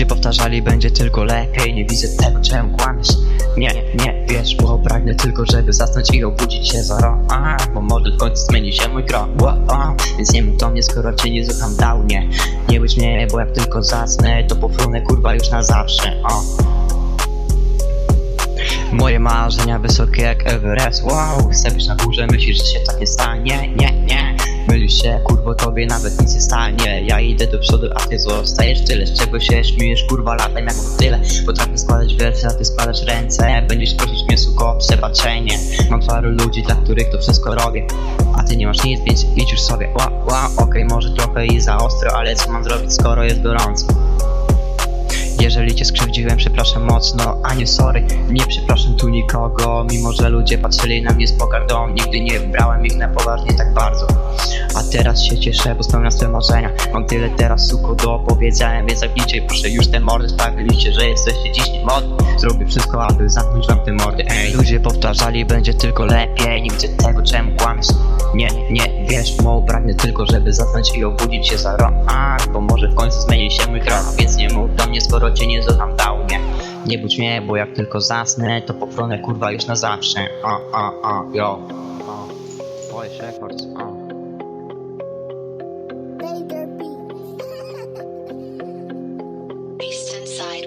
Ludzie powtarzali, będzie tylko lepiej. Nie widzę tego, czemu kłamiesz. Nie, nie, wiesz, bo pragnę tylko, żeby zasnąć i obudzić się za rok. Aha, Bo może w końcu zmieni się mój krok. Wo, o, Więc nie mów do mnie, skoro cię nie słucham dał nie Nie być mnie, bo jak tylko zasnę To pofrunę kurwa już na zawsze. Moje marzenia wysokie jak Everest. Wow, chcę być na górze, myślisz, że się tak nie stanie. Nie, nie, mylisz się, kurwo, tobie nawet nic nie stanie. Ja idę do przodu, a ty zostajesz tyle Z czego się śmiejesz, kurwa, latem jak tyle Potrafię składać wersy, a ty składasz ręce. Będziesz prosić mnie, suko, o przebaczenie. Mam paru ludzi, dla których to wszystko robię. A ty nie masz nic, więc idź już sobie. Wow, wow, okej, może trochę i za ostro Ale co mam zrobić, skoro jest gorąco jeżeli cię skrzywdziłem, przepraszam mocno, a nie sorry Nie przepraszam tu nikogo, mimo że ludzie patrzyli na mnie z pogardą. Nigdy nie brałem ich na poważnie tak bardzo. A teraz się cieszę, bo spełniam swe marzenia. Mam tyle teraz suko do opowiedzenia. Więc zapnijcie proszę już te mordy. Sprawiliście, że jesteście dziś niemodni Zrobię wszystko, aby zamknąć wam te mordy. Ej, ludzie powtarzali, będzie tylko lepiej Nie widzę tego, czemu kłamiesz Nie, nie, wiesz, mo pragnę tylko, żeby zasnąć i obudzić się za rok A, bo może w końcu zmieni się mój krok Więc nie mów do mnie, skoro cię nie słucham dał mnie. Nie budź mnie, bo jak tylko zasnę To popronę kurwa już na zawsze. O, o, o, yo Polish Records, o.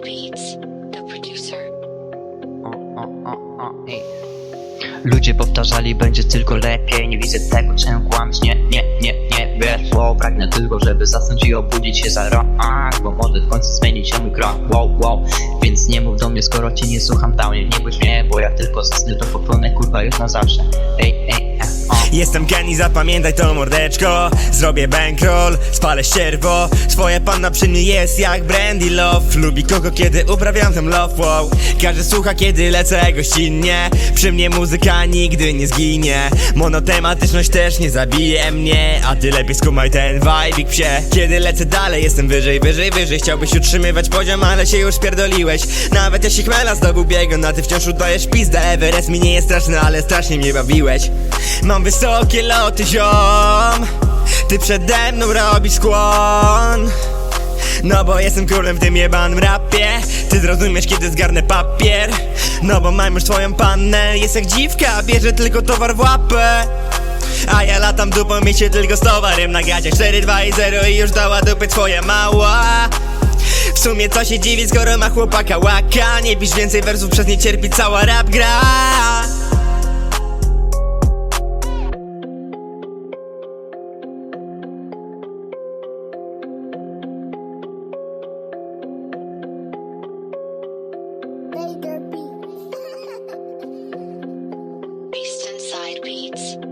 Beats. o, o, o, ej. Ludzie powtarzali, będzie tylko lepiej Nie widzę tego, czemu kłamiesz Nie, nie, nie, nie, wiesz Bo pragnę tylko, żeby zasnąć i obudzić się za rok Bo może w końcu zmienić się mój krok Wow, wow Więc nie mów do mnie, skoro cię nie słucham downie Nie bądź mnie, bo jak tylko zasnę To popłynę kurwa już na zawsze Ej, ej, Jestem geni, zapamiętaj to mordeczko. Zrobię bankroll, spalę ścierwo Swoja panna przy mnie jest jak Brandy Love Lubi kogo kiedy uprawiam ten love wow. Każdy słucha kiedy lecę gościnnie. Przy mnie muzyka nigdy nie zginie. Monotematyczność też nie zabije mnie. A ty lepiej skumaj ten vibe psie. Kiedy lecę dalej jestem wyżej, wyżej, wyżej. Chciałbyś utrzymywać poziom, ale się już spierdoliłeś. Nawet jeśli chmela zdobył biegun A ty wciąż udajesz pizdę. Everest mi nie jest straszny, ale strasznie mnie bawiłeś. Mam wysokie loty ziom. Ty przede mną robisz skłon. No bo jestem królem w tym jebanym rapie. Ty zrozumiesz kiedy zgarnę papier. No bo mam już swoją pannę. Jest jak dziwka, bierze tylko towar w łapę. A ja latam dupą mi się tylko z towarem na gacie 4, 2 i 0 i już dała dupy twoja mała. W sumie co się dziwi, skoro ma chłopaka łaka. Nie pisz więcej wersów, przez nie cierpi cała rap gra beats.